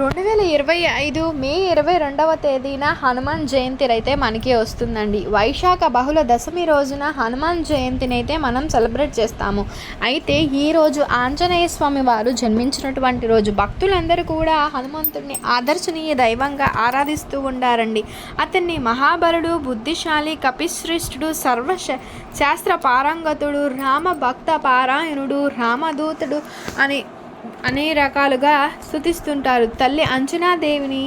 రెండు వేల ఇరవై ఐదు మే ఇరవై రెండవ తేదీన హనుమాన్ జయంతి అయితే మనకి వస్తుందండి. వైశాఖ బహుళ దశమి రోజున హనుమాన్ జయంతిని అయితే మనం సెలబ్రేట్ చేస్తాము. అయితే ఈరోజు ఆంజనేయ స్వామి వారు జన్మించినటువంటి రోజు భక్తులందరూ కూడా హనుమంతుడిని ఆదర్శనీయ దైవంగా ఆరాధిస్తూ ఉండారండి. అతన్ని మహాబలుడు బుద్ధిశాలి కపిశ్రేష్ఠుడు సర్వ శాస్త్ర పారంగతుడు రామ భక్త పారాయణుడు రామదూతుడు అని అనే రకాలుగా స్థుతిస్తుంటారు తల్లి అంచనాదేవిని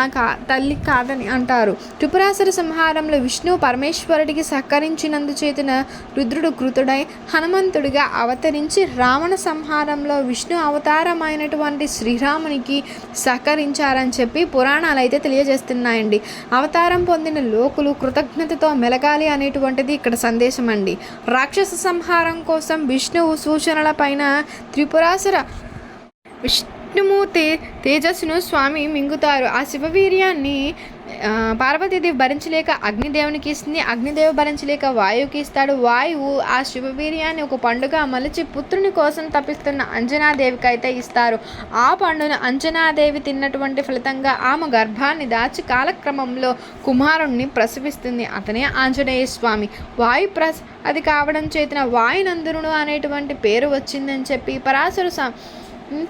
ఆ కా తల్లి కాదని అంటారు. త్రిపురాసుర సంహారంలో విష్ణువు పరమేశ్వరుడికి సహకరించినందుచేతన రుద్రుడు కృతుడై హనుమంతుడిగా అవతరించి రావణ సంహారంలో విష్ణు అవతారమైనటువంటి శ్రీరామునికి సహకరించారని చెప్పి పురాణాలు అయితే తెలియజేస్తున్నాయండి. అవతారం పొందిన లోకులు కృతజ్ఞతతో మెలగాలి అనేటువంటిది ఇక్కడ సందేశం అండి రాక్షస సంహారం కోసం విష్ణువు సూచనల పైన త్రిపురాసుర విష్ణుమూర్తి తేజస్సును స్వామి మింగుతారు. ఆ శివవీర్యాన్ని పార్వతీదేవి భరించలేక అగ్నిదేవునికి ఇస్తుంది. అగ్నిదేవి భరించలేక వాయువుకి ఇస్తాడు. వాయువు ఆ శివవీర్యాన్ని ఒక పండుగ మలిచి పుత్రుని కోసం తప్పిస్తున్న అంజనాదేవికి అయితే ఇస్తారు. ఆ పండును అంజనాదేవి తిన్నటువంటి ఫలితంగా ఆమె గర్భాన్ని దాచి కాలక్రమంలో కుమారుణ్ణి ప్రసవిస్తుంది. అతనే ఆంజనేయ స్వామి. వాయు ప్రస అది కావడం చేతిన వాయునందునుడు అనేటువంటి పేరు వచ్చిందని చెప్పి పరాశరు సం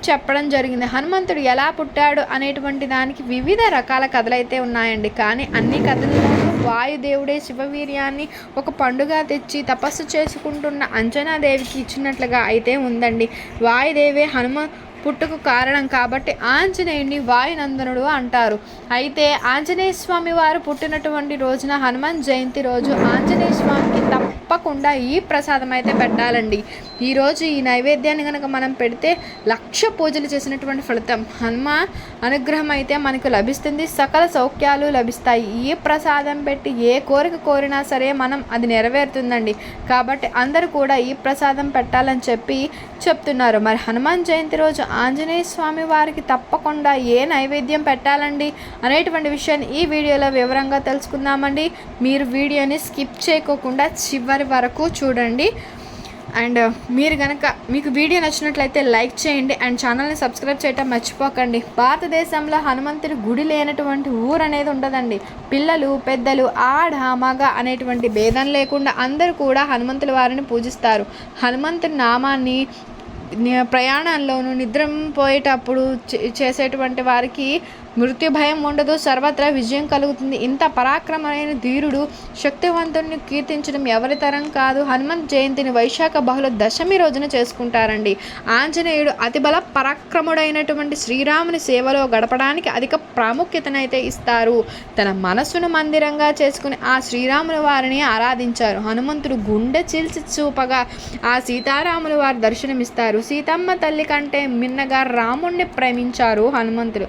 చెప్పడం జరిగింది. హనుమంతుడు ఎలా పుట్టాడు అనేటువంటి దానికి వివిధ రకాల కథలైతే ఉన్నాయండి. కానీ అన్ని కథలు వాయుదేవుడే శివవీర్యాన్ని ఒక పండుగ తెచ్చి తపస్సు చేసుకుంటున్న అంజనాదేవికి ఇచ్చినట్లుగా అయితే ఉందండి. వాయుదేవే హనుమ పుట్టుకు కారణం కాబట్టి ఆంజనేయుని వాయునందనుడు అంటారు. అయితే ఆంజనేయ స్వామి వారు పుట్టినటువంటి రోజున హనుమాన్ జయంతి రోజు ఆంజనేయ స్వామికి తప్పకుండా ఈ ప్రసాదం అయితే పెట్టాలండి. ఈరోజు ఈ నైవేద్యాన్ని కనుక మనం పెడితే లక్ష పూజలు చేసినటువంటి ఫలితం హనుమ అనుగ్రహం అయితే మనకు లభిస్తుంది. సకల సౌఖ్యాలు లభిస్తాయి. ఈ ప్రసాదం పెట్టి ఏ కోరిక కోరినా సరే మనం అది నెరవేరుతుందండి. కాబట్టి అందరూ కూడా ఈ ప్రసాదం పెట్టాలని చెప్పి చెప్తున్నారు. మరి హనుమాన్ జయంతి రోజు ఆంజనేయ స్వామి వారికి తప్పకుండా ఏ నైవేద్యం పెట్టాలండి అనేటువంటి విషయాన్ని ఈ వీడియోలో వివరంగా తెలుసుకుందామండి. మీరు వీడియోని స్కిప్ చేయకోకుండా చివరి వరకు చూడండి. అండ్ మీరు కనుక మీకు వీడియో నచ్చినట్లయితే లైక్ చేయండి. అండ్ ఛానల్ని సబ్స్క్రైబ్ చేయటం మర్చిపోకండి. భారతదేశంలో హనుమంతుడి గుడి లేనటువంటి ఊరు అనేది ఉండదండి. పిల్లలు పెద్దలు ఆడ మగ అనేటువంటి భేదం లేకుండా అందరూ కూడా హనుమంతుల వారిని పూజిస్తారు. హనుమంతుడి నామాన్ని ప్రయాణంలోనూ ప్రయాణంలోను నిద్ర పోయేటప్పుడు చే- చేసేటువంటి వారికి మృత్యు భయం ఉండదు సర్వత్రా విజయం కలుగుతుంది. ఇంత పరాక్రమైన ధీరుడు శక్తివంతుడిని కీర్తించడం ఎవరి తరం కాదు. హనుమంత్ జయంతిని వైశాఖ బహుళ దశమి రోజున చేసుకుంటారండి. ఆంజనేయుడు అతిబల పరాక్రముడైనటువంటి శ్రీరాముని సేవలో గడపడానికి అధిక ప్రాముఖ్యతనైతే ఇస్తారు. తన మనసును మందిరంగా చేసుకుని ఆ శ్రీరాముల వారిని ఆరాధించారు. హనుమంతుడు గుండె చీల్చి చూపగా ఆ సీతారాముల వారు దర్శనమిస్తారు. సీతమ్మ తల్లి కంటే మిన్నగా రాముణ్ణి ప్రేమించారు హనుమంతుడు.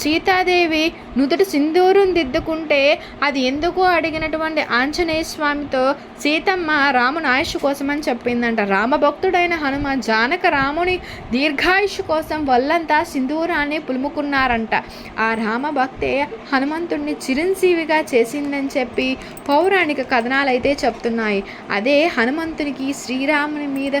సీతాదేవి నుదుటి సింధూరం దిద్దుకుంటే అది ఎందుకు అడిగినటువంటి ఆంజనేయ స్వామితో సీతమ్మ రాముని ఆయుష్ కోసమని చెప్పిందంట. రామభక్తుడైన హనుమ జానక రాముని దీర్ఘాయుష్ కోసం వల్లంతా సింధూరాన్ని పులుముకున్నారంట. ఆ రామభక్తే హనుమంతుణ్ణి చిరంజీవిగా చేసిందని చెప్పి పౌరాణిక కథనాలు అయితే చెప్తున్నాయి. అదే హనుమంతునికి శ్రీరాముని మీద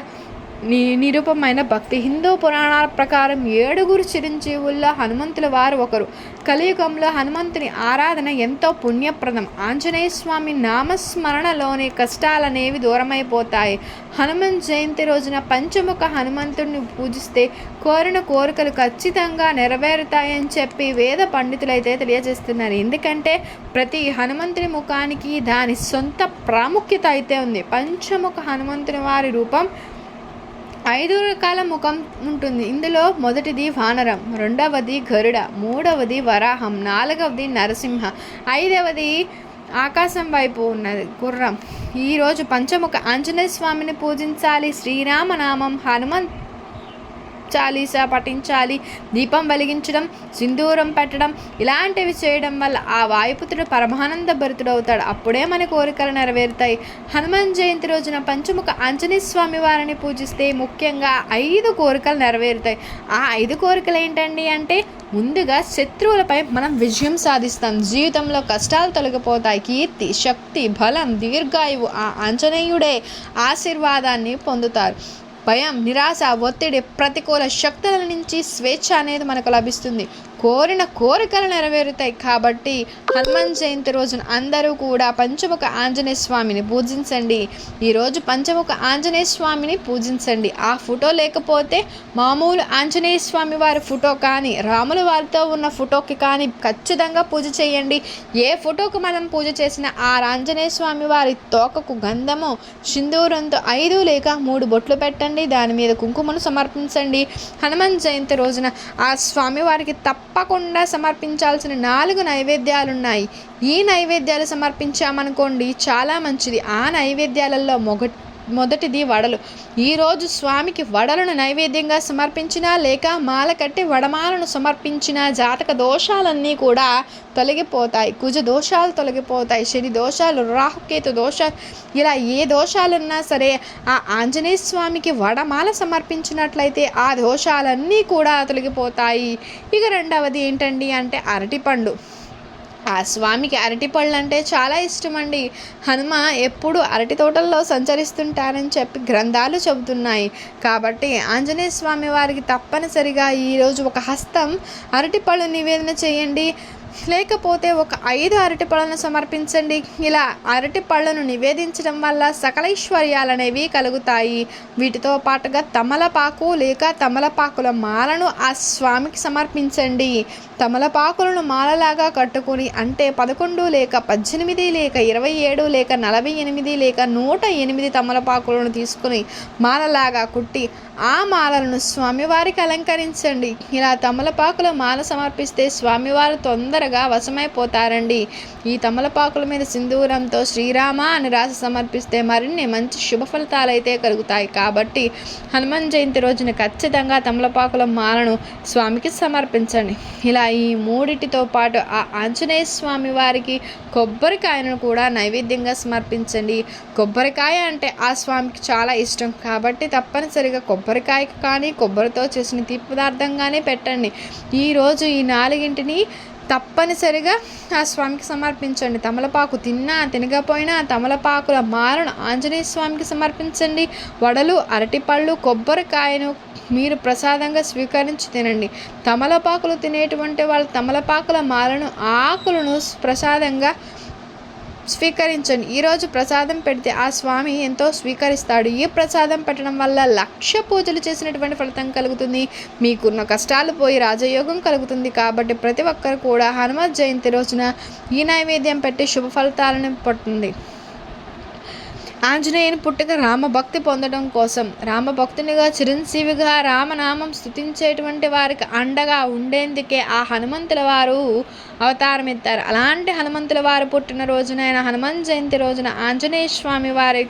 ని నిరూపమైన భక్తి హిందూ పురాణాల ప్రకారం ఏడుగురు చిరంజీవుల్లో హనుమంతుల వారు ఒకరు. కలియుగంలో హనుమంతుని ఆరాధన ఎంతో పుణ్యప్రదం. ఆంజనేయ స్వామి నామస్మరణలోని కష్టాలనేవి దూరమైపోతాయి. హనుమన్ జయంతి రోజున పంచముఖ హనుమంతుడిని పూజిస్తే కోరిన కోరికలు ఖచ్చితంగా నెరవేరుతాయని చెప్పి వేద పండితులైతే తెలియజేస్తున్నారు. ఎందుకంటే ప్రతి హనుమంతుని ముఖానికి దాని సొంత ప్రాముఖ్యత అయితే ఉంది. పంచముఖ హనుమంతుని వారి రూపం ఐదు రకాల ముఖం ఉంటుంది. ఇందులో మొదటిది వానరం రెండవది గరుడ మూడవది వరాహం నాలుగవది నరసింహ ఐదవది ఆకాశం వైపు ఉన్నది గుర్రం. ఈరోజు పంచముఖ ఆంజనేయ స్వామిని పూజించాలి. శ్రీరామనామం హనుమంత్ చాలీసా పఠించాలి దీపం వెలిగించడం సింధూరం పెట్టడం ఇలాంటివి చేయడం వల్ల ఆ వాయుపుత్రుడు పరమానంద భరితుడవుతాడు. అప్పుడే మన కోరికలు నెరవేరుతాయి. హనుమాన్ జయంతి రోజున పంచముఖ ఆంజనేయ స్వామి వారిని పూజిస్తే ముఖ్యంగా ఐదు కోరికలు నెరవేరుతాయి. ఆ ఐదు కోరికలు ఏంటండి అంటే ముందుగా శత్రువులపై మనం విజయం సాధిస్తాం. జీవితంలో కష్టాలు తొలగిపోతాయి. కీర్తి శక్తి బలం దీర్ఘాయువు ఆ ఆంజనేయుడే ఆశీర్వాదాన్ని పొందుతారు. భయం నిరాశ ఒత్తిడి ప్రతికూల శక్తుల నుంచి స్వేచ్ఛ అనేది మనకు లభిస్తుంది. కోరిన కోరికలు నెరవేరుతాయి. కాబట్టి హనుమాన్ జయంతి రోజున అందరూ కూడా పంచముఖ ఆంజనేయ స్వామిని పూజించండి. ఈరోజు పంచముఖ ఆంజనేయ స్వామిని పూజించండి. ఆ ఫోటో లేకపోతే మామూలు ఆంజనేయ స్వామి వారి ఫోటో కానీ రాముల వారితో ఉన్న ఫోటోకి కానీ ఖచ్చితంగా పూజ చేయండి. ఏ ఫోటోకు మనం పూజ చేసినా ఆ ఆంజనేయ స్వామి వారి తోకకు గంధము సింధూరంతో ఐదు లేక మూడు బొట్లు పెట్టండి. దాని మీద కుంకుమను సమర్పించండి. హనుమాన్ జయంతి రోజున ఆ స్వామి వారికి తప్పకుండా సమర్పించాల్సిన నాలుగు నైవేద్యాలు ఉన్నాయి ఈ నైవేద్యాలు సమర్పించామనుకోండి చాలా మంచిది. ఆ నైవేద్యాలలో మొగ మొదటిది వడలు. ఈరోజు స్వామికి వడలను నైవేద్యంగా సమర్పించినా లేక మాల కట్టి వడమాలను సమర్పించిన జాతక దోషాలన్నీ కూడా తొలగిపోతాయి. కుజ దోషాలు తొలగిపోతాయి. శని దోషాలు రాహుకేతు దోషాలు. ఇలా ఏ దోషాలున్నా సరే ఆ ఆంజనేయ స్వామికి వడమాల సమర్పించినట్లయితే ఆ దోషాలన్నీ కూడా తొలగిపోతాయి. ఇక రెండవది ఏంటండి అంటే అరటిపండు. ఆ స్వామికి అరటి పళ్ళు అంటే చాలా ఇష్టమండి. హనుమ ఎప్పుడు అరటి తోటల్లో సంచరిస్తుంటారని చెప్పి గ్రంథాలు చెబుతున్నాయి. కాబట్టి ఆంజనేయ స్వామి వారికి తప్పనిసరిగా ఈరోజు ఒక హస్తం అరటి పళ్ళు నివేదన చేయండి. లేకపోతే ఒక ఐదు అరటి పళ్ళను సమర్పించండి. ఇలా అరటి పళ్ళను నివేదించడం వల్ల సకలైశ్వర్యాలు అనేవి కలుగుతాయి. వీటితో పాటుగా తమలపాకు లేక తమలపాకుల మాలను ఆ స్వామికి సమర్పించండి. తమలపాకులను మాలలాగా కట్టుకొని అంటే పదకొండు లేక పద్దెనిమిది లేక ఇరవై ఏడు లేక నలభై ఎనిమిది లేక నూట ఎనిమిది తమలపాకులను తీసుకుని మాలలాగా కుట్టి ఆ మాలలను స్వామివారికి అలంకరించండి. ఇలా తమలపాకుల మాల సమర్పిస్తే స్వామివారు తొందరగా వశమైపోతారండి. ఈ తమలపాకుల మీద సింధూరంతో శ్రీరామ అని రాసి సమర్పిస్తే మరిన్ని మంచి శుభ ఫలితాలు అయితే కలుగుతాయి. కాబట్టి హనుమాన్ జయంతి రోజున ఖచ్చితంగా తమలపాకుల మాలను స్వామికి సమర్పించండి. ఇలా ఈ మూడిటితో పాటు ఆ ఆంజనేయ స్వామి వారికి కొబ్బరికాయను కూడా నైవేద్యంగా సమర్పించండి. కొబ్బరికాయ అంటే ఆ స్వామికి చాలా ఇష్టం. కాబట్టి తప్పనిసరిగా కొబ్బరి కొబ్బరికాయ కానీ కొబ్బరితో చేసిన తీపి పదార్థంగానే పెట్టండి. ఈరోజు ఈ నాలుగింటిని తప్పనిసరిగా ఆ స్వామికి సమర్పించండి. తమలపాకు తిన్నా తినకపోయినా తమలపాకుల మాలను ఆంజనేయ స్వామికి సమర్పించండి. వడలు అరటిపళ్ళు కొబ్బరికాయను మీరు ప్రసాదంగా స్వీకరించి తినండి. తమలపాకులు తినేటువంటి వాళ్ళు తమలపాకుల మాలను ఆకులను ప్రసాదంగా స్వీకరించండి ఈరోజు ప్రసాదం పెడితే ఆ స్వామి ఎంతో స్వీకరిస్తాడు. ఈ ప్రసాదం పెట్టడం వల్ల లక్ష పూజలు చేసినటువంటి ఫలితం కలుగుతుంది. మీకున్న కష్టాలు పోయి రాజయోగం కలుగుతుంది కాబట్టి ప్రతి ఒక్కరు కూడా హనుమత్ జయంతి రోజున ఈ నైవేద్యం పెట్టి శుభ ఫలితాలను పడుతుంది ఆంజనేయుని పుట్టుక రామభక్తి పొందడం కోసం. రామభక్తునిగా చిరంజీవిగా రామనామం స్థుతించేటువంటి వారికి అండగా ఉండేందుకే ఆ హనుమంతుల వారు అవతారం ఎత్తారు అలాంటి హనుమంతుల వారు పుట్టిన రోజునైన హనుమాన్ జయంతి రోజున ఆంజనేయ స్వామి వారి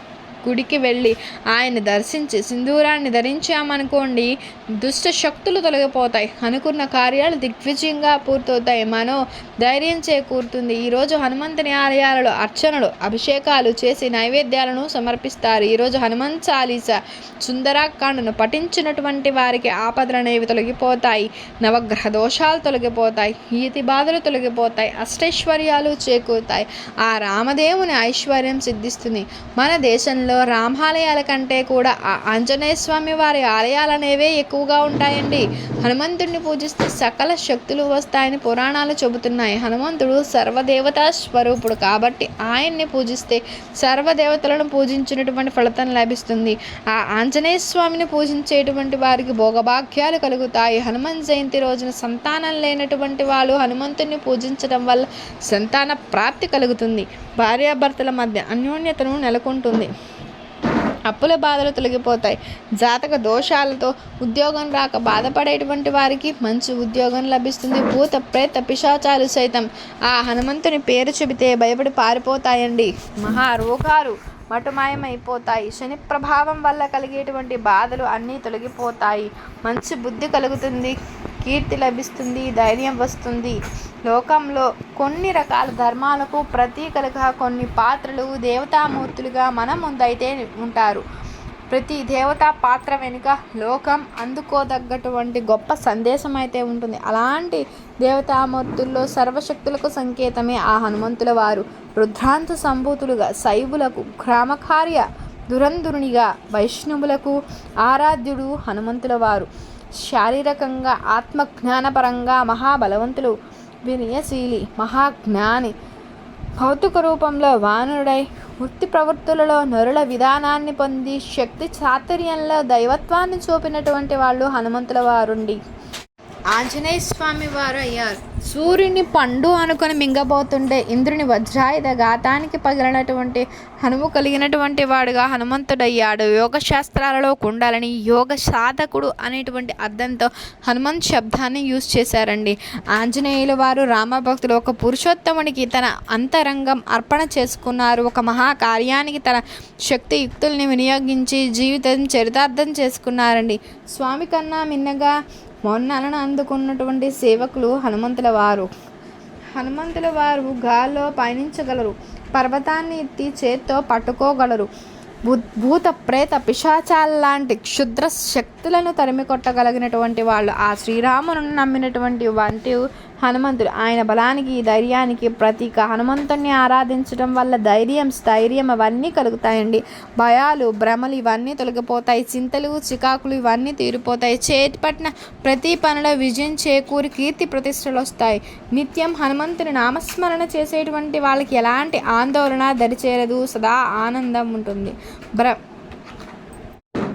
గుడికి వెళ్ళి ఆయన దర్శించి సింధూరాన్ని ధరించామనుకోండి దుష్ట శక్తులు తొలగిపోతాయి. అనుకున్న కార్యాలు దిగ్విజయంగా పూర్తవుతాయి. మనో ధైర్యం చేకూరుతుంది. ఈరోజు హనుమంతుని ఆలయాలలో అర్చనలు అభిషేకాలు చేసి నైవేద్యాలను సమర్పిస్తారు. ఈరోజు హనుమంత్ చాలీస సుందరాకాండను పఠించినటువంటి వారికి ఆపదలు అనేవి తొలగిపోతాయి. నవగ్రహ దోషాలు తొలగిపోతాయి. ఈతి బాధలు తొలగిపోతాయి. అష్టైశ్వర్యాలు చేకూరుతాయి. ఆ రామదేవుని ఐశ్వర్యం సిద్ధిస్తుంది. మన దేశంలో రామాలయాల కంటే కూడా ఆంజనేయ స్వామి వారి ఆలయాలు అనేవే ఎక్కువగా ఉంటాయండి. హనుమంతుడిని పూజిస్తే సకల శక్తులు వస్తాయని పురాణాలు చెబుతున్నాయి. హనుమంతుడు సర్వదేవతా స్వరూపుడు కాబట్టి ఆయన్ని పూజిస్తే సర్వదేవతలను పూజించినటువంటి ఫలితం లభిస్తుంది. ఆ ఆంజనేయ స్వామిని పూజించేటువంటి వారికి భోగభాగ్యాలు కలుగుతాయి. హనుమాన్ జయంతి రోజున సంతానం లేనటువంటి వాళ్ళు హనుమంతుడిని పూజించడం వల్ల సంతాన ప్రాప్తి కలుగుతుంది. భార్యాభర్తల మధ్య అన్యోన్యతను నెలకొంటుంది. అప్పుల బాధలు తొలగిపోతాయి. జాతక దోషాలతో ఉద్యోగం రాక బాధపడేటువంటి వారికి మంచి ఉద్యోగం లభిస్తుంది. భూత ప్రేత పిశాచాలు సైతం. ఆ హనుమంతుని పేరు చెబితే భయపడి పారిపోతాయండి. మహారోగాలు మటుమాయమైపోతాయి. శని ప్రభావం వల్ల కలిగేటువంటి బాధలు అన్నీ తొలగిపోతాయి. మంచి బుద్ధి కలుగుతుంది. కీర్తి లభిస్తుంది ధైర్యం వస్తుంది. లోకంలో కొన్ని రకాల ధర్మాలకు ప్రతీకలుగా కొన్ని పాత్రలు దేవతామూర్తులుగా మన ముందైతే ఉంటారు. ప్రతి దేవతా పాత్ర వెనుక లోకం అందుకోదగ్గటువంటి గొప్ప సందేశం అయితే ఉంటుంది. అలాంటి దేవతామూర్తుల్లో సర్వశక్తులకు సంకేతమే ఆ హనుమంతుల వారు. రుద్రాంత సంభూతులుగా శైవులకు గ్రామకార్య దురంధునిగా వైష్ణవులకు ఆరాధ్యుడు హనుమంతుల వారు. శారీరకంగా ఆత్మజ్ఞానపరంగా మహాబలవంతులు. వినయశీలి మహాజ్ఞాని. భౌతిక రూపంలో వానరుడై వృత్తి ప్రవృత్తులలో నరుల విధానాన్ని పొంది శక్తి చాతుర్యంలో దైవత్వాన్ని చూపినటువంటి వాళ్ళు హనుమంతుల వారుండి. ఆంజనేయ స్వామి వారు అయ్యారు. సూర్యుని పండు అనుకొని మింగబోతుండే ఇంద్రుని వజ్రాయుధ ఘాతానికి పగిలినటువంటి హనుము కలిగినటువంటి వాడుగా హనుమంతుడయ్యాడు. యోగ శాస్త్రాలలో ఉండాలని యోగ సాధకుడు అనేటువంటి అర్థంతో హనుమంత్ శబ్దాన్ని యూజ్ చేశారండి. ఆంజనేయుల వారు రామభక్తులు ఒక పురుషోత్తమునికి తన అంతరంగం అర్పణ చేసుకున్నారు. ఒక మహాకార్యానికి తన శక్తి యుక్తుల్ని వినియోగించి జీవితం చరితార్థం చేసుకున్నారండి. స్వామి కన్నా మిన్నగా మొన్నలను అందుకున్నటువంటి సేవకులు హనుమంతుల వారు హనుమంతుల వారు గాల్లో పయనించగలరు. పర్వతాన్ని ఎత్తి చేత్తో పట్టుకోగలరు. భూ- భూత ప్రేత పిశాచాల లాంటి క్షుద్ర శక్తులను తరిమి కొట్టగలిగినటువంటి వాళ్ళు ఆ శ్రీరామును నమ్మినటువంటి వంటి హనుమంతుడు ఆయన బలానికి ధైర్యానికి ప్రతీక. హనుమంతుణ్ణి ఆరాధించడం వల్ల ధైర్యం స్థైర్యం అవన్నీ కలుగుతాయండి. భయాలు భ్రమలు ఇవన్నీ తొలగిపోతాయి. చింతలు చికాకులు ఇవన్నీ తీరిపోతాయి. చేతి ప్రతి పనిలో విజయం చేకూరి కీర్తి ప్రతిష్టలు వస్తాయి. నిత్యం హనుమంతుని నామస్మరణ చేసేటువంటి వాళ్ళకి ఎలాంటి ఆందోళన దరిచేరదు. సదా ఆనందం ఉంటుంది. బ్ర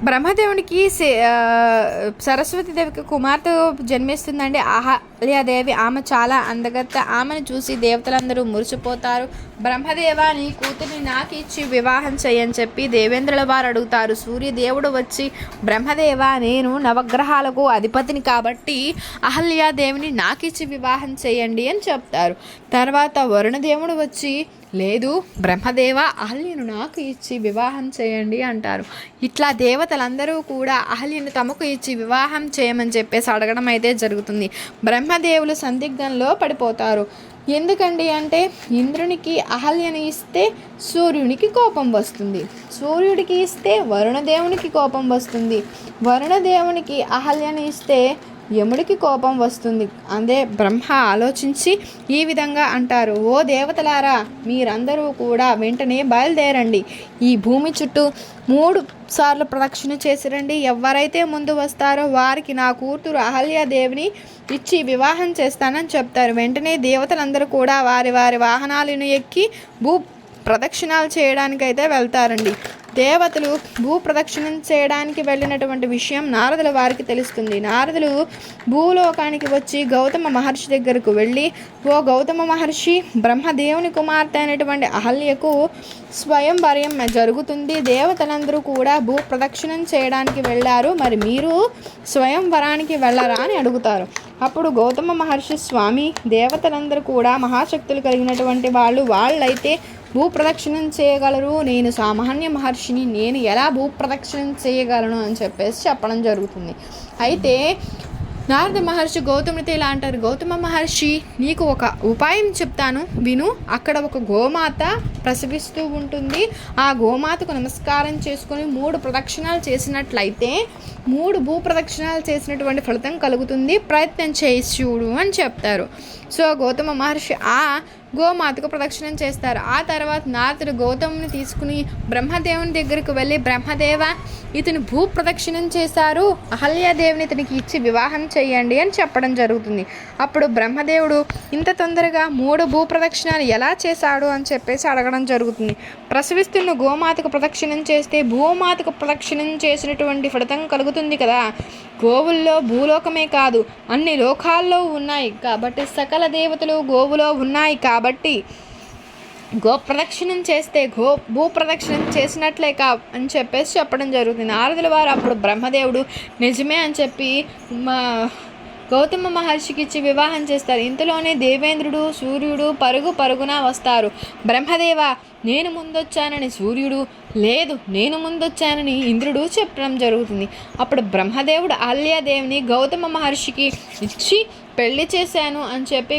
బ్రహ్మదేవునికి సే- సరస్వతి దేవికి కుమార్తె జన్మిస్తుందండి. అహల్యాదేవి ఆమె చాలా అందగత్త. ఆమెను చూసి దేవతలందరూ మురిసిపోతారు. బ్రహ్మదేవ నీ కూతురిని నాకు ఇచ్చి వివాహం చేయని చెప్పి దేవేంద్రుల వారు అడుగుతారు. సూర్యదేవుడు వచ్చి బ్రహ్మదేవ నేను నవగ్రహాలకు అధిపతిని కాబట్టి అహల్యాదేవిని నాకిచ్చి వివాహం చేయండి అని చెప్తారు. తర్వాత వరుణదేవుడు వచ్చి లేదు బ్రహ్మదేవ అహల్యను నాకు ఇచ్చి వివాహం చేయండి అంటారు. ఇట్లా దేవతలందరూ కూడా అహల్యను తమకు ఇచ్చి వివాహం చేయమని చెప్పేసి అడగడం అయితే జరుగుతుంది. బ్రహ్మదేవులు సందిగ్ధంలో పడిపోతారు. ఎందుకండి అంటే ఇంద్రునికి అహల్యను ఇస్తే సూర్యునికి కోపం వస్తుంది. సూర్యుడికి ఇస్తే వరుణదేవునికి కోపం వస్తుంది. వరుణదేవునికి అహల్యను ఇస్తే యముడికి కోపం వస్తుంది. అదే బ్రహ్మ ఆలోచించి ఈ విధంగా అంటారు ఓ దేవతలారా మీరందరూ కూడా వెంటనే బయలుదేరండి. ఈ భూమి చుట్టూ మూడు సార్లు ప్రదక్షిణ చేసిరండి ఎవరైతే ముందు వస్తారో వారికి నా కూతురు అహల్యాదేవిని ఇచ్చి వివాహం చేస్తానని చెప్తారు. వెంటనే దేవతలందరూ కూడా వారి వారి వాహనాలను ఎక్కి భూ ప్రదక్షిణాలు చేయడానికైతే వెళ్తారండి. దేవతలు భూ ప్రదక్షిణం చేయడానికి వెళ్ళినటువంటి విషయం నారదుల వారికి తెలుస్తుంది. నారదులు భూలోకానికి వచ్చి గౌతమ మహర్షి దగ్గరకు వెళ్ళి ఓ గౌతమ మహర్షి బ్రహ్మదేవుని కుమార్తె అయినటువంటి అహల్యకు స్వయంవరం జరుగుతుంది. దేవతలందరూ కూడా భూ ప్రదక్షిణం చేయడానికి వెళ్ళారు. మరి మీరు స్వయంవరానికి వెళ్ళరా? అని అడుగుతారు. అప్పుడు గౌతమ మహర్షి స్వామి దేవతలందరూ కూడా మహాశక్తులు కలిగినటువంటి వాళ్ళు వాళ్ళైతే భూప్రదక్షిణం చేయగలరు. నేను సామాన్య మహర్షిని నేను ఎలా భూప్రదక్షిణం చేయగలను అని చెప్పేసి చెప్పడం జరుగుతుంది. అయితే నారద మహర్షి గౌతమునితో ఇలా అంటారు? గౌతమ మహర్షి నీకు ఒక ఉపాయం చెప్తాను. విను అక్కడ ఒక గోమాత ప్రసవిస్తూ ఉంటుంది. ఆ గోమాతకు నమస్కారం చేసుకుని మూడు ప్రదక్షిణాలు చేసినట్లయితే మూడు భూ ప్రదక్షిణాలు చేసినటువంటి ఫలితం కలుగుతుంది. ప్రయత్నం చేయి చూడు అని చెప్తారు. సో గౌతమ మహర్షి ఆ గోమాతకు ప్రదక్షిణం చేస్తారు. ఆ తర్వాత నారదుడు గౌతముని తీసుకుని బ్రహ్మదేవుని దగ్గరకు వెళ్ళి బ్రహ్మదేవ ఇతను భూ ప్రదక్షిణం చేశారు. అహల్యాదేవిని ఇతనికి ఇచ్చి వివాహం చేయండి అని చెప్పడం జరుగుతుంది. అప్పుడు బ్రహ్మదేవుడు ఇంత తొందరగా మూడు భూ ప్రదక్షిణాలు ఎలా చేశాడు? అని చెప్పేసి అడగడం జరుగుతుంది. ప్రసవిస్తున్న గోమాతకు ప్రదక్షిణం చేస్తే భూమాతకు ప్రదక్షిణం చేసినటువంటి ఫలితం కలుగుతుంది కదా. గోవుల్లో భూలోకమే కాదు అన్ని లోకాల్లో ఉన్నాయి కాబట్టి సకల దేవతలు గోవులో ఉన్నాయి కాబట్టి గో ప్రదక్షిణం చేస్తే గో భూ ప్రదక్షిణం చేసినట్లే కా అని చెప్పేసి చెప్పడం జరుగుతుంది. నారదుల వారు అప్పుడు బ్రహ్మదేవుడు నిజమే అని చెప్పి మా గౌతమ మహర్షికి ఇచ్చి వివాహం చేస్తారు. ఇంతలోనే దేవేంద్రుడు సూర్యుడు పరుగు పరుగున వస్తారు. బ్రహ్మదేవ నేను ముందొచ్చానని సూర్యుడు లేదు నేను ముందొచ్చానని ఇంద్రుడు చెప్పడం జరుగుతుంది. అప్పుడు బ్రహ్మదేవుడు ఆల్యాదేవిని గౌతమ మహర్షికి ఇచ్చి పెళ్ళి చేశాను అని చెప్పి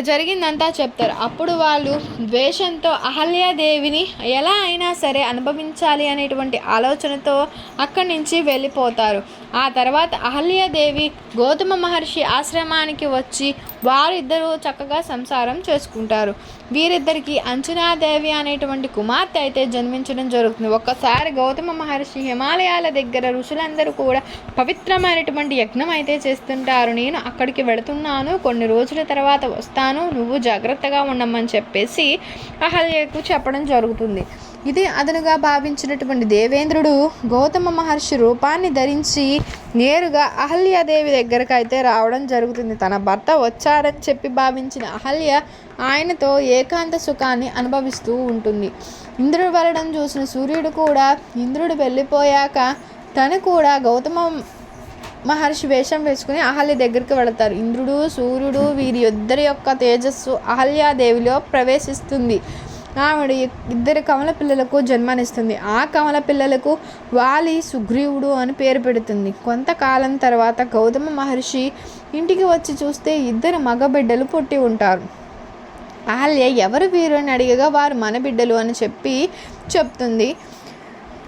జరిగిందంతా చెప్తారు. అప్పుడు వాళ్ళు ద్వేషంతో అహల్యాదేవిని ఎలా అయినా సరే అనుభవించాలి అనేటువంటి ఆలోచనతో అక్కడి నుంచి వెళ్ళిపోతారు. ఆ తర్వాత అహల్యాదేవి గౌతమ మహర్షి ఆశ్రమానికి వచ్చి వారిద్దరూ చక్కగా సంసారం చేసుకుంటారు. వీరిద్దరికి అంచనాదేవి అనేటువంటి కుమార్తె అయితే జన్మించడం జరుగుతుంది. ఒక్కసారి గౌతమ మహర్షి హిమాలయాల దగ్గర ఋషులందరూ కూడా పవిత్రమైనటువంటి యజ్ఞం అయితే చేస్తుంటారు. నేను అక్కడికి వెళుతున్నాను కొన్ని రోజుల తర్వాత వస్తాను నువ్వు జాగ్రత్తగా ఉండమని చెప్పేసి అహల్యకు చెప్పడం జరుగుతుంది. ఇది అదనుగా భావించినటువంటి దేవేంద్రుడు గౌతమ మహర్షి రూపాన్ని ధరించి నేరుగా అహల్యాదేవి దగ్గరకు అయితే రావడం జరుగుతుంది. తన భర్త వచ్చారని చెప్పి భావించిన అహల్య ఆయనతో ఏకాంత సుఖాన్ని అనుభవిస్తూ ఉంటుంది. ఇంద్రుడు వెళ్ళడం చూసిన సూర్యుడు కూడా ఇంద్రుడు వెళ్ళిపోయాక తను కూడా గౌతమ మహర్షి వేషం వేసుకుని అహల్య దగ్గరికి వెళతారు. ఇంద్రుడు సూర్యుడు వీరి ఇద్దరి యొక్క తేజస్సు అహల్యాదేవిలో ప్రవేశిస్తుంది. ఆవిడ ఇద్దరు కమల పిల్లలకు జన్మనిస్తుంది. ఆ కమల పిల్లలకు వాలి సుగ్రీవుడు అని పేరు పెడుతుంది. కొంతకాలం తర్వాత గౌతమ మహర్షి ఇంటికి వచ్చి చూస్తే ఇద్దరు మగబిడ్డలు పుట్టి ఉంటారు. ఆల్య ఎవరు వీరు అని అడిగగా వారు మన బిడ్డలు అని చెప్పి చెప్తుంది.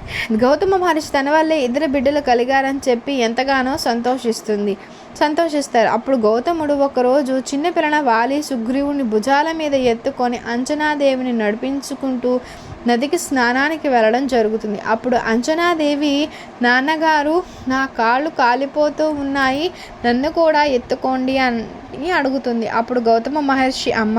గౌతమ మహర్షి తన వల్లే ఇద్దరు బిడ్డలు కలిగారని చెప్పి ఎంతగానో సంతోషిస్తుంది. సంతోషిస్తారు. అప్పుడు గౌతముడు ఒకరోజు చిన్న పిల్లన వాలి సుగ్రీవుని భుజాల మీద ఎత్తుకొని అంజనాదేవిని నడిపించుకుంటూ నదికి స్నానానికి వెళ్ళడం జరుగుతుంది. అప్పుడు అంజనాదేవి నాన్నగారు నా కాళ్ళు కాలిపోతూ ఉన్నాయి. నన్ను కూడా ఎత్తుకోండి అని అడుగుతుంది. అప్పుడు గౌతమ మహర్షి అమ్మ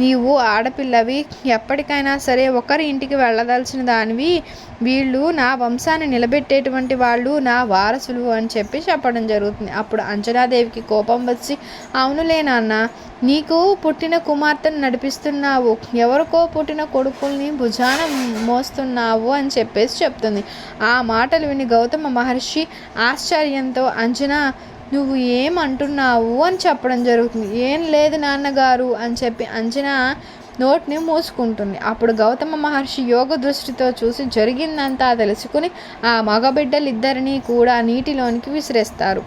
నీవు ఆడపిల్లవి. ఎప్పటికైనా సరే ఒకరి ఇంటికి వెళ్ళదలసిన దానివి. వీళ్ళు నా వంశాన్ని నిలబెట్టేటువంటి వాళ్ళు నా వారసులు అని చెప్పి చెప్పడం జరుగుతుంది. అప్పుడు అంజనాదేవికి కోపం వచ్చి అవునులే నాన్న నీకు పుట్టిన కుమార్తెను నడిపిస్తున్నావు. ఎవరికో పుట్టిన కొడుకుల్ని భుజాన మోస్తున్నావు అని చెప్పేసి చెప్తుంది. ఆ మాటలు విని గౌతమ మహర్షి ఆశ్చర్యంతో అంజనా నువ్వు ఏమంటున్నావు అని చెప్పడం జరుగుతుంది. ఏం లేదు నాన్నగారు అని చెప్పి అంచనా నోట్ని మూసుకుంటుంది. అప్పుడు గౌతమ మహర్షి యోగ దృష్టితో చూసి జరిగిందంతా తెలుసుకుని ఆ మగబిడ్డలిద్దరినీ కూడా నీటిలోనికి విసిరేస్తారు.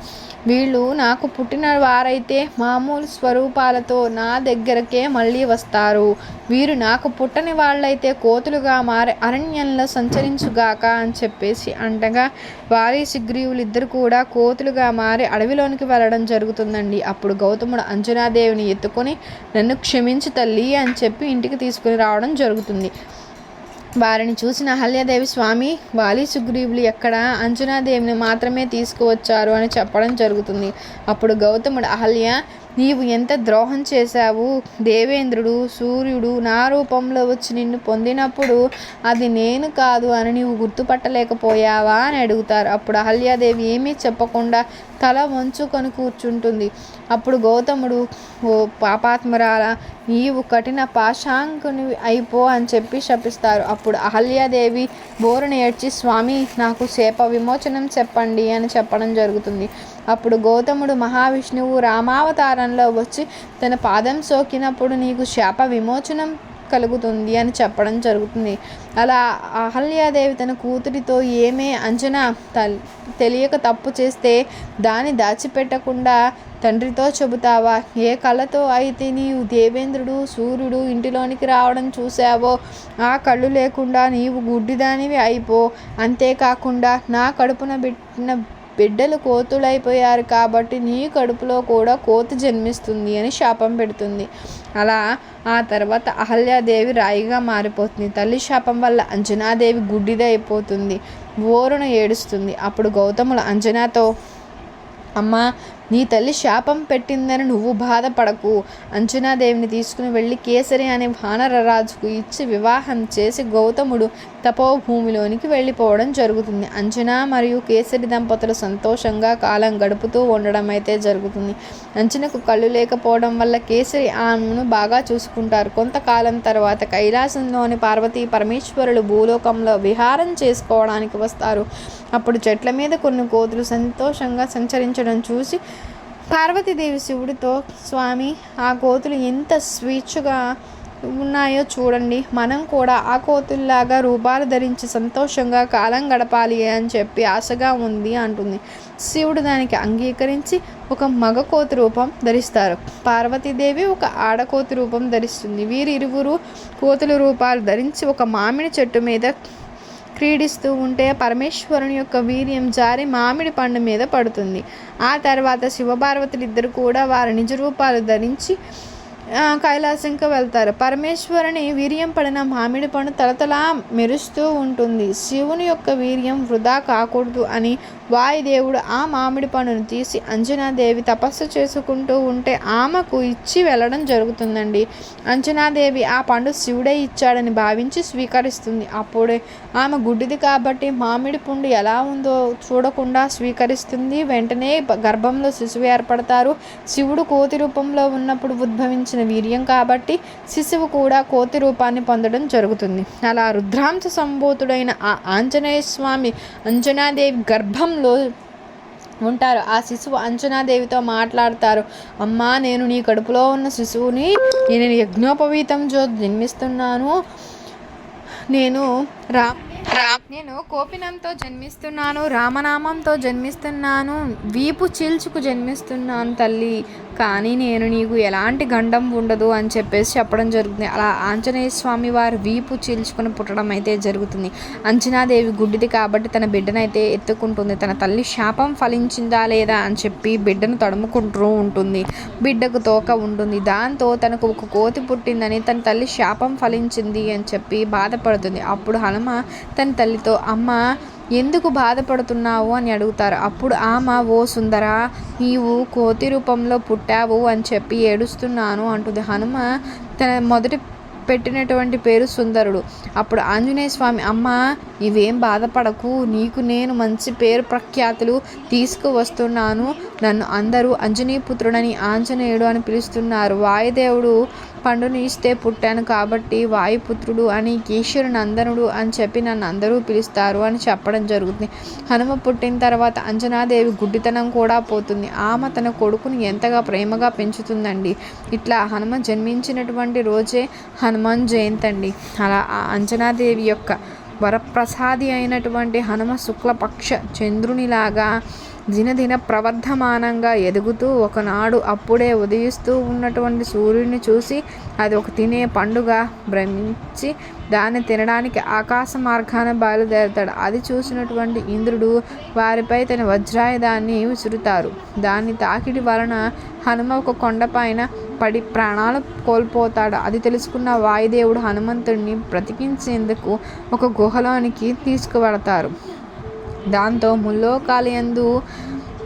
వీళ్ళు నాకు పుట్టిన వారైతే మామూలు స్వరూపాలతో నా దగ్గరకే మళ్ళీ వస్తారు. వీరు నాకు పుట్టని వాళ్ళైతే కోతులుగా మారి అరణ్యంలో సంచరించుగాక అని చెప్పేసి అంటగా వారి సుగ్రీవులు ఇద్దరు కూడా కోతులుగా మారి అడవిలోనికి వెళ్ళడం జరుగుతుందండి. అప్పుడు గౌతముడు అంజనాదేవిని ఎత్తుకొని నన్ను క్షమించు తల్లి అని చెప్పి ఇంటికి తీసుకుని రావడం జరుగుతుంది. వారిని చూసిన అహల్యాదేవి స్వామి వాలి సుగ్రీవులు ఎక్కడ? అంజనాదేవిని మాత్రమే తీసుకువచ్చారు అని చెప్పడం జరుగుతుంది. అప్పుడు గౌతముడు అహల్య నీవు ఎంత ద్రోహం చేశావు? దేవేంద్రుడు సూర్యుడు నా రూపంలో వచ్చి నిన్ను పొందినప్పుడు అది నేను కాదు అని నీవు గుర్తుపట్టలేకపోయావా అని అడుగుతారు. అప్పుడు అహల్యాదేవి ఏమీ చెప్పకుండా తల వంచుకొని కూర్చుంటుంది. అప్పుడు గౌతముడు ఓ పాపాత్మరాల నీవు కఠిన పాశాంకుని అయిపో అని చెప్పి శపిస్తారు. అప్పుడు అహల్యాదేవి బోరుని ఏడ్చి స్వామి నాకు సేప విమోచనం చెప్పండి అని చెప్పడం జరుగుతుంది. అప్పుడు గౌతముడు మహావిష్ణువు రామావతారంలో వచ్చి తన పాదం సోకినప్పుడు నీకు శాప విమోచనం కలుగుతుంది అని చెప్పడం జరుగుతుంది. అలా అహల్యాదేవి తన కూతురితో ఏమే అంచనా తెలియక తప్పు చేస్తే దాన్ని దాచిపెట్టకుండా తండ్రితో చెబుతావా? ఏ కళతో అయితే నీవు దేవేంద్రుడు సూర్యుడు ఇంటిలోనికి రావడం చూసావో ఆ కళ్ళు లేకుండా నీవు గుడ్డిదానివి అయిపో. అంతేకాకుండా నా కడుపున పెట్టిన బిడ్డలు కోతులైపోయారు కాబట్టి నీ కడుపులో కూడా కోతి జన్మిస్తుంది అని శాపం పెడుతుంది. అలా ఆ తర్వాత అహల్యాదేవి రాయిగా మారిపోతుంది. తల్లి శాపం వల్ల అంజనాదేవి గుడ్డిదైపోతుంది. ఓరును ఏడుస్తుంది. అప్పుడు గౌతములు అంజనాతో అమ్మా నీ తల్లి శాపం పెట్టిందని నువ్వు బాధపడకు. అంజనాదేవిని తీసుకుని వెళ్ళి కేసరి అనే వానర రాజుకు ఇచ్చి వివాహం చేసి గౌతముడు తపోభూమిలోనికి వెళ్ళిపోవడం జరుగుతుంది. అంచనా మరియు కేసరి దంపతులు సంతోషంగా కాలం గడుపుతూ ఉండడం అయితే జరుగుతుంది. అంచనకు కళ్ళు లేకపోవడం వల్ల కేసరి ఆమెను బాగా చూసుకుంటారు. కొంతకాలం తర్వాత కైలాసంలోని పార్వతీ పరమేశ్వరులు భూలోకంలో విహారం చేసుకోవడానికి వస్తారు. అప్పుడు చెట్ల మీద కొన్ని కోతులు సంతోషంగా సంచరించడం చూసి పార్వతీదేవి శివుడితో స్వామి ఆ కోతులు ఎంత స్వేచ్ఛగా ఉన్నాయో చూడండి. మనం కూడా ఆ కోతుల్లాగా రూపాలు ధరించి సంతోషంగా కాలం గడపాలి అని చెప్పి ఆశగా ఉంది అంటుంది. శివుడు దానికి అంగీకరించి ఒక మగ కోతి రూపం ధరిస్తారు. పార్వతీదేవి ఒక ఆడకోతి రూపం ధరిస్తుంది. వీరిరువురు కోతుల రూపాలు ధరించి ఒక మామిడి చెట్టు మీద క్రీడిస్తూ ఉంటే పరమేశ్వరుని యొక్క వీర్యం జారి మామిడి పండు మీద పడుతుంది. ఆ తర్వాత శివపార్వతులు ఇద్దరు కూడా వారి నిజ రూపాలు ధరించి కైలాసంకి వెళ్తారు. పరమేశ్వరుని వీర్యం పడిన మామిడి పండు తలతలా మెరుస్తూ ఉంటుంది. శివుని యొక్క వీర్యం వృధా కాకూడదు అని వాయుదేవుడు ఆ మామిడి పండును తీసి అంజనాదేవి తపస్సు చేసుకుంటూ ఉంటే ఆమెకు ఇచ్చి వెళ్ళడం జరుగుతుందండి. అంజనాదేవి ఆ పండు శివుడే ఇచ్చాడని భావించి స్వీకరిస్తుంది. అప్పుడే ఆమె గుడ్డిది కాబట్టి మామిడి పండు ఎలా ఉందో చూడకుండా స్వీకరిస్తుంది. వెంటనే గర్భంలో శిశువు ఏర్పడతారు. శివుడు కోతి రూపంలో ఉన్నప్పుడు ఉద్భవించిన వీర్యం కాబట్టి శిశువు కూడా కోతి రూపాన్ని పొందడం జరుగుతుంది. అలా రుద్రాంశ సంభూతుడైన ఆ ఆంజనేయ స్వామి అంజనాదేవి గర్భంలో ఉంటారు. ఆ శిశువు అంజనాదేవితో మాట్లాడతారు. అమ్మా నేను నీ కడుపులో ఉన్న శిశువుని నేను యజ్ఞోపవీతం జో జన్మిస్తున్నాను. నేను రా రా నేను కోపినంతో జన్మిస్తున్నాను రామనామంతో జన్మిస్తున్నాను వీపు చీల్చుకు జన్మిస్తున్నాను తల్లి. కానీ నేను నీకు ఎలాంటి గండం ఉండదు అని చెప్పేసి చెప్పడం జరుగుతుంది. అలా ఆంజనేయ స్వామి వారు వీపు చీల్చుకుని పుట్టడం అయితే జరుగుతుంది. అంచనాదేవి గుడ్డిది కాబట్టి తన బిడ్డనైతే ఎత్తుకుంటుంది. తన తల్లి శాపం ఫలించిందా లేదా అని చెప్పి బిడ్డను తడుముకుంటూ ఉంటుంది. బిడ్డకు తోక ఉంటుంది. దాంతో తనకు ఒక కోతి పుట్టిందని తన తల్లి శాపం ఫలించింది అని చెప్పి బాధపడుతుంది. అప్పుడు హనుమ తన తల్లితో అమ్మ ఎందుకు బాధపడుతున్నావు అని అడుగుతారు. అప్పుడు ఆమె ఓ సుందరా నీవు కోతి రూపంలో పుట్టావు అని చెప్పి ఏడుస్తున్నాను అంటుంది హనుమ. తన మొదటి పెట్టినటువంటి పేరు సుందరుడు. అప్పుడు ఆంజనేయ స్వామి అమ్మ ఇవేం బాధపడకు నీకు నేను మంచి పేరు ప్రఖ్యాతులు తీసుకువస్తున్నాను. నన్ను అందరూ అంజనీపుత్రుడని ఆంజనేయుడు అని పిలుస్తున్నారు. వాయుదేవుడు పండుని ఇస్తే పుట్టాను కాబట్టి వాయుపుత్రుడు అని ఈశ్వరు నందనుడు అని చెప్పి నన్ను అందరూ పిలుస్తారు అని చెప్పడం జరుగుతుంది. హనుమ పుట్టిన తర్వాత అంజనాదేవి గుడ్డితనం కూడా పోతుంది. ఆమె తన కొడుకుని ఎంతగా ప్రేమగా పెంచుతుందండి. ఇట్లా హనుమ జన్మించినటువంటి రోజే హనుమాన్ జయంతి అండి అలా ఆ అంజనాదేవి యొక్క వరప్రసాది అయినటువంటి హనుమ శుక్లపక్ష చంద్రునిలాగా దినదిన ప్రవర్ధమానంగా ఎదుగుతూ ఒకనాడు అప్పుడే ఉదయిస్తూ ఉన్నటువంటి సూర్యుడిని చూసి అది ఒక తినే పండుగ భ్రమించి దాన్ని తినడానికి ఆకాశ మార్గాన బయలుదేరతాడు. అది చూసినటువంటి ఇంద్రుడు వారిపై తన వజ్రాయుధాన్ని విసురుతారు. దాన్ని తాకిడి వలన హనుమ ఒక కొండపైన పడి ప్రాణాలు కోల్పోతాడు. అది తెలుసుకున్న వాయుదేవుడు హనుమంతుడిని బ్రతికించేందుకు ఒక గుహలోనికి తీసుకువెడతారు దాంతో ముల్లోకాలయందు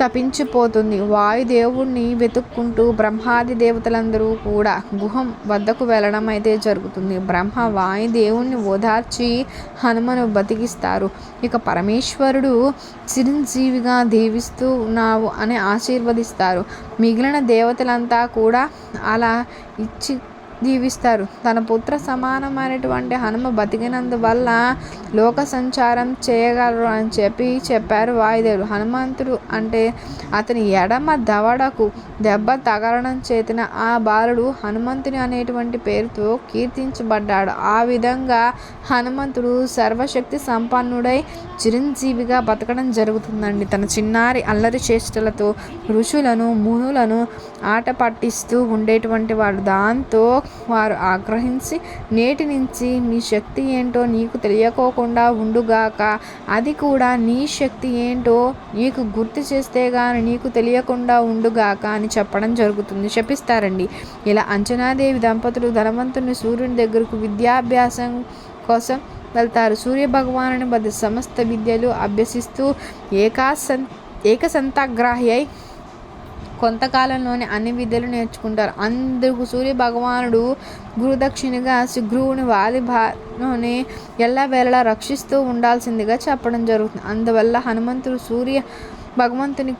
తపించిపోతుంది. వాయుదేవుణ్ణి వెతుక్కుంటూ బ్రహ్మాది దేవతలందరూ కూడా గుహం వద్దకు వెళ్ళడం అయితే జరుగుతుంది. బ్రహ్మ వాయుదేవుణ్ణి ఓదార్చి హనుమను బతికిస్తారు. ఇక పరమేశ్వరుడు చిరంజీవిగా దీవిస్తూ ఉన్నావు అని ఆశీర్వదిస్తారు. మిగిలిన దేవతలంతా కూడా అలా ఇచ్చి దీవిస్తారు తన పుత్ర సమానమైనటువంటి హనుమ బతికినందువల్ల లోక సంచారం చేయగలరు అని చెప్పి చెప్పారు వాయుదేవుడు హనుమంతుడు అంటే అతని ఎడమ దవడకు దెబ్బ తగలడం చేతిన ఆ బాలుడు హనుమంతుని అనేటువంటి పేరుతో కీర్తించబడ్డాడు. ఆ విధంగా హనుమంతుడు సర్వశక్తి సంపన్నుడై చిరంజీవిగా బతకడం జరుగుతుందండి. తన చిన్నారి అల్లరి చేష్టలతో ఋషులను మునులను ఆట పట్టిస్తూ ఉండేటువంటి వాడు. దాంతో వారు ఆగ్రహించి నేటి నుంచి నీ శక్తి ఏంటో నీకు తెలియకోకుండా ఉండుగాక అది కూడా నీ శక్తి ఏంటో నీకు గుర్తు చేస్తే గాని నీకు తెలియకుండా ఉండుగాక అని చెప్పడం జరుగుతుంది. చెప్పిస్తారండి ఇలా అంచనాదేవి దంపతులు ధనవంతుని సూర్యుని దగ్గరకు విద్యాభ్యాసం కోసం వెళ్తారు. సూర్య భగవానుని వద్ద సమస్త విద్యలు అభ్యసిస్తూ ఏకాసన్ ఏకసంతాగ్రాహి అయి కొంతకాలంలోనే అన్ని విద్యలు నేర్చుకుంటారు. అందుకు సూర్య భగవానుడు గురుదక్షిణగా సుగ్రువుని వాలి భాలోనే ఎల్లవేళలా రక్షిస్తూ ఉండాల్సిందిగా చెప్పడం జరుగుతుంది. అందువల్ల హనుమంతుడు సూర్య భగవంతుని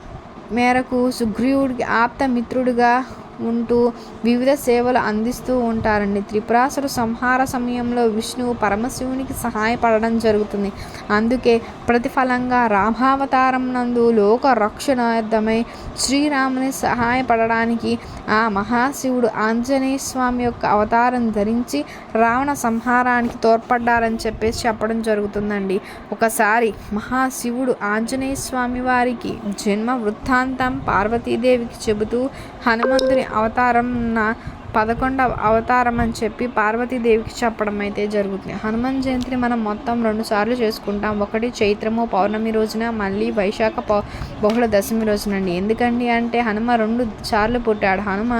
మేరకు సుగ్రీవుడికి ఆప్త మిత్రుడిగా ఉంటూ వివిధ సేవలు అందిస్తూ ఉంటారండి. త్రిపురాసురు సంహార సమయంలో విష్ణువు పరమశివునికి సహాయపడడం జరుగుతుంది. అందుకే ప్రతిఫలంగా రామావతారం నందు లోక రక్షణార్థమై శ్రీరాముని సహాయపడడానికి ఆ మహాశివుడు ఆంజనేయ స్వామి యొక్క అవతారం ధరించి రావణ సంహారానికి తోడ్పడ్డారని చెప్పేసి చెప్పడం జరుగుతుందండి. ఒకసారి మహాశివుడు ఆంజనేయ స్వామి వారికి జన్మ వృత్తాంతం పార్వతీదేవికి చెబుతూ హనుమంతుని అవతారం పదకొండవ అవతారం అని చెప్పి పార్వతీదేవికి చెప్పడం అయితే జరుగుతుంది. హనుమాన్ జయంతిని మనం మొత్తం రెండు సార్లు చేసుకుంటాం. ఒకటి చైత్రము పౌర్ణమి రోజున మళ్ళీ వైశాఖ పౌ బహుళ దశమి రోజునండి. ఎందుకండి అంటే హనుమ రెండు సార్లు పుట్టాడు. హనుమ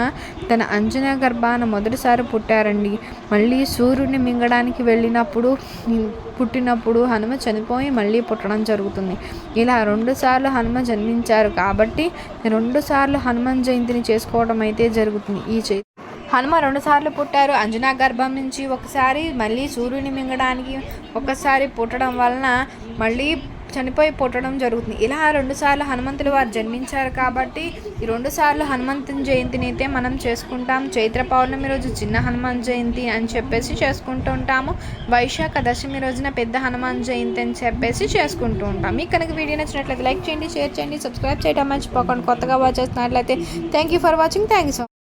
తన అంజనా గర్భాన మొదటిసారి పుట్టారండి. మళ్ళీ సూర్యుడిని మింగడానికి వెళ్ళినప్పుడు పుట్టినప్పుడు హనుమ చనిపోయి మళ్ళీ పుట్టడం జరుగుతుంది. ఇలా రెండుసార్లు హనుమ జన్మించారు కాబట్టి రెండు సార్లు హనుమాన్ జయంతిని చేసుకోవడం అయితే జరుగుతుంది. ఈ చై హనుమ రెండుసార్లు పుట్టారు. అంజనా గర్భం నుంచి ఒకసారి మళ్ళీ సూర్యుని మింగడానికి ఒకసారి పుట్టడం వలన మళ్ళీ చనిపోయి పుట్టడం జరుగుతుంది. ఇలా రెండుసార్లు హనుమంతులు వారు జన్మించారు కాబట్టి ఈ రెండుసార్లు హనుమంతుని జయంతిని అయితే మనం చేసుకుంటాం. చైత్ర పౌర్ణమి రోజు చిన్న హనుమాన్ జయంతి అని చెప్పేసి చేసుకుంటూ ఉంటాము. వైశాఖ దశమి రోజున పెద్ద హనుమాన్ జయంతి అని చెప్పేసి చేసుకుంటూ ఉంటాం. మీకు కనుక వీడియో నచ్చినట్లయితే లైక్ చేయండి షేర్ చేయండి సబ్స్క్రైబ్ చేయడం మర్చిపోకండి. కొత్తగా వాచ్ చేస్తున్నట్లయితే thank you for watching thank you so